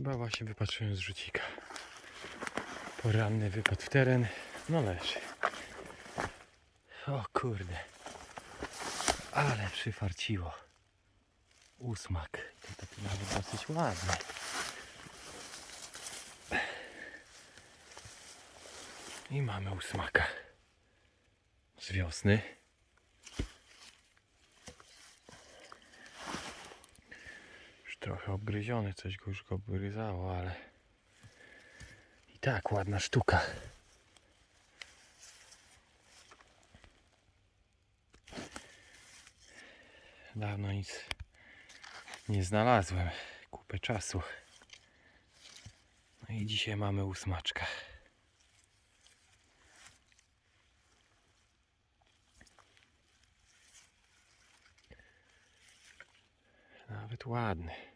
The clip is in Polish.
Chyba właśnie wypatrzyłem z rzucika. Poranny wypad w teren. No leży. O kurde. Ale przyfarciło. Ósmak. To taki nawet dosyć ładny. I mamy ósmaka. Z wiosny. Trochę obgryziony, coś go już go obgryzało, ale i tak ładna sztuka. Dawno nic nie znalazłem. Kupę czasu. No i dzisiaj mamy ósmaczka. Nawet ładny.